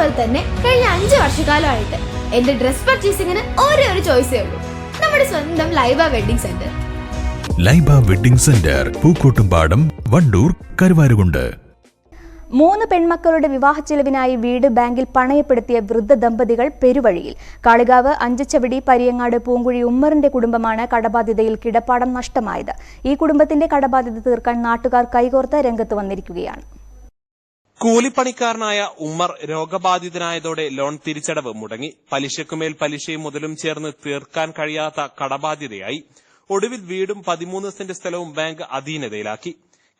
അതുപോലെ തന്നെ കഴിഞ്ഞ അഞ്ച് വർഷക്കാലമായിട്ട് എന്റെ ഡ്രസ് പർച്ചേസിംഗിന് ഒരേ ഒരു ചോയ്സേ ഉള്ളൂ. നമ്മുടെ സ്വന്തം Laiba wedding centre. Laiba wedding centre Pookkottumpadam Wandoor Karuvarakundu. മൂന്ന് പെൺമക്കളുടെ വിവാഹ ചെലവിനായി വീട് ബാങ്കിൽ പണയപ്പെടുത്തിയ വൃദ്ധ ദമ്പതികൾ പെരുവഴിയിൽ. കാളികാവ് അഞ്ചച്ചവിടി പരിയങ്ങാട് പൂങ്കുഴി ഉമ്മറിന്റെ കുടുംബമാണ് കടബാധ്യതയിൽ കിടപ്പാടം നഷ്ടമായത്. ഈ കുടുംബത്തിന്റെ കടബാധ്യത തീർക്കാൻ നാട്ടുകാർ കൈകോർത്ത് രംഗത്ത് വന്നിരിക്കുകയാണ്. കൂലിപ്പണിക്കാരനായ ഉമ്മർ രോഗബാധിതനായതോടെ ലോൺ തിരിച്ചടവ് മുടങ്ങി. പലിശക്കുമേൽ പലിശയും മുതലും ചേർന്ന് തീർക്കാൻ കഴിയാത്ത കടബാധ്യതയായി. ഒടുവിൽ വീടും പതിമൂന്ന് സെന്റ് സ്ഥലവും ബാങ്ക് അധീനതയിലാക്കി.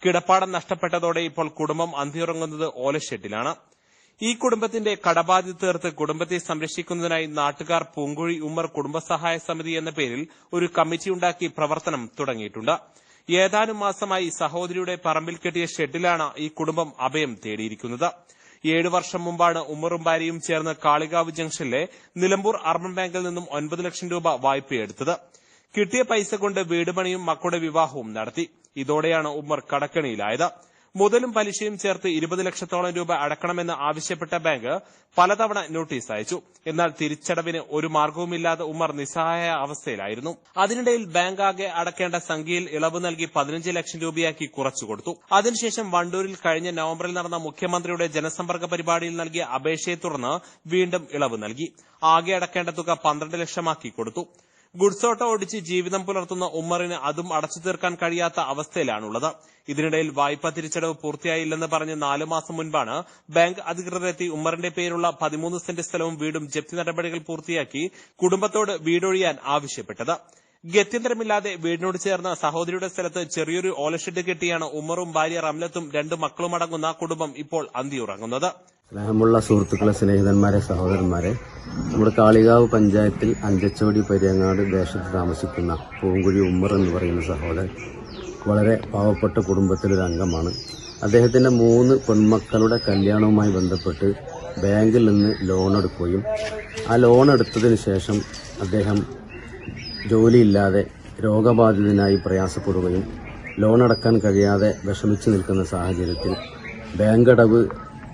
കിടപ്പാടം നഷ്ടപ്പെട്ടതോടെ ഇപ്പോൾ കുടുംബം അന്തിയുറങ്ങുന്നത് ഓലഷെഡിലാണ് ഈ കുടുംബത്തിന്റെ കടബാധ്യത തീർത്ത് കുടുംബത്തെ സംരക്ഷിക്കുന്നതിനായി നാട്ടുകാർ പൂങ്കുഴി ഉമ്മർ കുടുംബസഹായ സമിതി എന്ന പേരിൽ ഒരു കമ്മിറ്റിയുണ്ടാക്കി പ്രവർത്തനം തുടങ്ങിയിട്ടുണ്ട്. ഏതാനും മാസമായി സഹോദരിയുടെ പറമ്പിൽ കെട്ടിയ ഷെഡിലാണ് ഈ കുടുംബം അഭയം തേടിയിരിക്കുന്നത്. ഏഴു വർഷം മുമ്പാണ് ഉമ്മറും ഭാര്യയും ചേർന്ന് കാളികാവ് ജംഗ്ഷനിലെ നിലമ്പൂർ അർബൻ ബാങ്കിൽ നിന്നും ഒൻപത് ലക്ഷം രൂപ വായ്പയെടുത്തത് കിട്ടിയ പൈസ കൊണ്ട് വീടുപണിയും മക്കളുടെ വിവാഹവും നടത്തി. ഇതോടെയാണ് ഉമ്മർ കടക്കണിയിലായത്. മുതലും പലിശയും ചേർത്ത് ഇരുപത് ലക്ഷത്തോളം രൂപ അടക്കണമെന്ന് ആവശ്യപ്പെട്ട ബാങ്ക് പലതവണ നോട്ടീസ് അയച്ചു. എന്നാൽ തിരിച്ചടവിന് ഒരു മാർഗവുമില്ലാതെ ഉമർ നിസ്സഹായ അവസ്ഥയിലായിരുന്നു. അതിനിടയിൽ ബാങ്ക് ആകെ അടക്കേണ്ട സംഖ്യയിൽ ഇളവ് നൽകി പതിനഞ്ച് ലക്ഷം രൂപയാക്കി കുറച്ചു കൊടുത്തു. അതിനുശേഷം വണ്ടൂരിൽ കഴിഞ്ഞ നവംബറിൽ നടന്ന മുഖ്യമന്ത്രിയുടെ ജനസമ്പർക്ക പരിപാടിയിൽ നൽകിയ അപേക്ഷയെ തുടർന്ന് വീണ്ടും ഇളവ് നൽകി. ആകെ അടക്കേണ്ട തുക പന്ത്രണ്ട് ലക്ഷമാക്കി കൊടുത്തു. ഗുഡ്സ് ഓട്ടോ ഓടിച്ച് ജീവിതം പുലർത്തുന്ന ഉമ്മറിന് അതും അടച്ചു തീർക്കാൻ കഴിയാത്ത അവസ്ഥയിലാണുള്ളത്. ഇതിനിടയിൽ വായ്പ തിരിച്ചടവ് പൂർത്തിയായില്ലെന്ന് പറഞ്ഞ് നാലു മാസം മുൻപാണ് ബാങ്ക് അധികൃതരെത്തി ഉമ്മറിന്റെ പേരുള്ള പതിമൂന്ന് സെന്റ് സ്ഥലവും വീടും ജപ്തി നടപടികൾ പൂർത്തിയാക്കി കുടുംബത്തോട് വീടൊഴിയാൻ ആവശ്യപ്പെട്ടത്. ഗത്യന്തരമില്ലാതെ വീടിനോട് ചേർന്ന സഹോദരിയുടെ സ്ഥലത്ത് ചെറിയൊരു ഓലഷെഡ് കെട്ടിയാണ് ഉമ്മറും ഭാര്യ റംലത്തും രണ്ട് മക്കളുമടങ്ങുന്ന കുടുംബം ഇപ്പോൾ അന്തിയുറങ്ങുന്നത്. സ്നേഹമുള്ള സുഹൃത്തുക്കളെ സ്നേഹിതന്മാരെ സഹോദരന്മാരെ നമ്മുടെ കാളികാവ് പഞ്ചായത്തിൽ അഞ്ചച്ചോടി പരിയങ്ങാട് ദേശത്ത് താമസിക്കുന്ന പൂങ്കുഴി ഉമ്മർ എന്ന് പറയുന്ന സഹോദരൻ വളരെ പാവപ്പെട്ട കുടുംബത്തിലൊരു അംഗമാണ്. അദ്ദേഹത്തിന്റെ മൂന്ന് പെൺമക്കളുടെ കല്യാണവുമായി ബന്ധപ്പെട്ട് ബാങ്കിൽ നിന്ന് ലോൺ എടുക്കുകയും ആ ലോൺ എടുത്തതിന് ശേഷം അദ്ദേഹം ജോലിയില്ലാതെ രോഗബാധിതനായി പ്രയാസപ്പെടുകയും ലോൺ അടക്കാൻ കഴിയാതെ വിഷമിച്ചു നിൽക്കുന്ന സാഹചര്യത്തിൽ ബാങ്കടവ്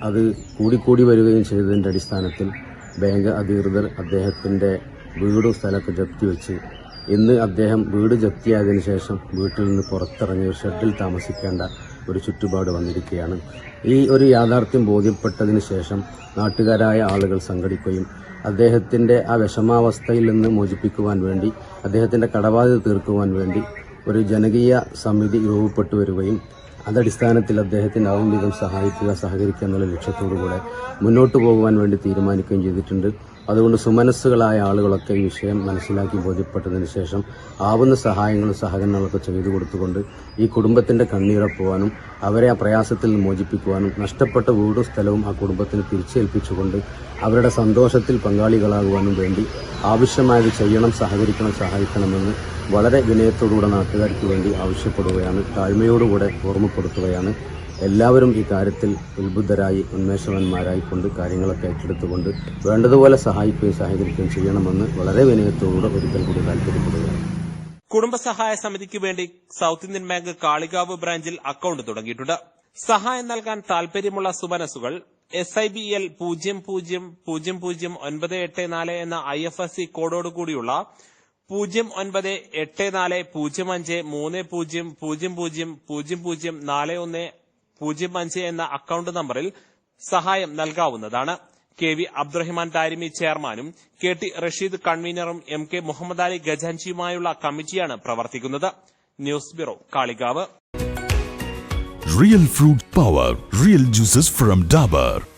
അത് കൂടിക്കൂടി വരികയും ചെയ്തതിന്റെ അടിസ്ഥാനത്തിൽ ബാങ്ക് അധികൃതർ അദ്ദേഹത്തിന്റെ വീടും സ്ഥലമൊക്കെ ജപ്തി വെച്ച്. ഇന്ന് അദ്ദേഹം വീട് ജപ്തിയായതിനു ശേഷം വീട്ടിൽ നിന്ന് പുറത്തിറങ്ങി ഷെഡിൽ താമസിക്കേണ്ട ഒരു ചുറ്റുപാട് വന്നിരിക്കുകയാണ്. ഈ ഒരു യാഥാർത്ഥ്യം ബോധ്യപ്പെട്ടതിന് ശേഷം നാട്ടുകാരായ ആളുകൾ സംഘടിക്കുകയും അദ്ദേഹത്തിന്റെ ആ വിഷമാവസ്ഥയിൽ നിന്ന് മോചിപ്പിക്കുവാൻ വേണ്ടി അദ്ദേഹത്തിന്റെ കടബാധ്യത തീർക്കുവാൻ വേണ്ടി ഒരു ജനകീയ സമിതി രൂപപ്പെട്ടു വരികയും അതടിസ്ഥാനത്തിൽ അദ്ദേഹത്തിന് ആവും സഹായിക്കുക സഹകരിക്കുക എന്നുള്ള ലക്ഷ്യത്തോടുകൂടെ മുന്നോട്ട് പോകുവാൻ വേണ്ടി തീരുമാനിക്കുകയും ചെയ്തിട്ടുണ്ട്. അതുകൊണ്ട് സുമനസ്സുകളായ ആളുകളൊക്കെ ഈ വിഷയം മനസ്സിലാക്കി ബോധ്യപ്പെട്ടതിന് ശേഷം ആവുന്ന സഹായങ്ങളും സഹകരണങ്ങളൊക്കെ ചെയ്തു കൊടുത്തുകൊണ്ട് ഈ കുടുംബത്തിന്റെ കണ്ണീരപ്പുവാനും അവരെ ആ പ്രയാസത്തിൽ മോചിപ്പിക്കുവാനും നഷ്ടപ്പെട്ട വീടും സ്ഥലവും ആ കുടുംബത്തിന് തിരിച്ചേൽപ്പിച്ചുകൊണ്ട് അവരുടെ സന്തോഷത്തിൽ പങ്കാളികളാകുവാനും വേണ്ടി ആവശ്യമായത് ചെയ്യണം സഹകരിക്കണം സഹായിക്കണമെന്ന് വളരെ വിനയത്തോടുകൂടെ നാട്ടുകാർക്ക് വേണ്ടി ആവശ്യപ്പെടുകയാണ് താഴ്മയോടുകൂടെ ഓർമ്മപ്പെടുത്തുകയാണ്. എല്ലാവരും ഈ കാര്യത്തിൽ ഉത്ബുദ്ധരായി ഉന്മേഷവന്മാരായി കൊണ്ട് കാര്യങ്ങളൊക്കെ ഏറ്റെടുത്തുകൊണ്ട് വേണ്ടതുപോലെ സഹായിക്കുകയും സഹകരിക്കുകയും ചെയ്യണമെന്ന് വളരെ വിനയത്തോടുകൂടെ ഒരിക്കൽ കൂടി താല്പര്യപ്പെടുകയാണ്. കുടുംബസഹായ സമിതിക്ക് വേണ്ടി സൌത്ത് ഇന്ത്യൻ ബാങ്ക് കാളികാവ് ബ്രാഞ്ചിൽ അക്കൌണ്ട് തുടങ്ങിയിട്ടുണ്ട്. സഹായം നൽകാൻ താൽപര്യമുള്ള സുമനസുകൾ എസ് ഐ ബി എൽ പൂജ്യം പൂജ്യം പൂജ്യം പൂജ്യം ഒൻപത് എട്ട് നാല് എന്ന ഐ എഫ് എസ് സി കോഡോടുകൂടിയുള്ള പൂജ്യം ഒൻപത് എട്ട് നാല് പൂജ്യം അഞ്ച് മൂന്ന് പൂജ്യം പൂജ്യം പൂജ്യം പൂജ്യം പൂജ്യം നാല് ഒന്ന് പൂജ്യം അഞ്ച് എന്ന അക്കൌണ്ട് നമ്പറിൽ സഹായം നൽകാവുന്നതാണ്. കെ വി അബ്ദുറഹിമാൻ താരിമി ചെയർമാനും കെ ടി റഷീദ് കൺവീനറും എം കെ മുഹമ്മദ് അലി ഗജാൻജിയുമായുള്ള കമ്മിറ്റിയാണ് പ്രവർത്തിക്കുന്നത്. News bureau Kalikavu. Real fruit power real juices from Dabur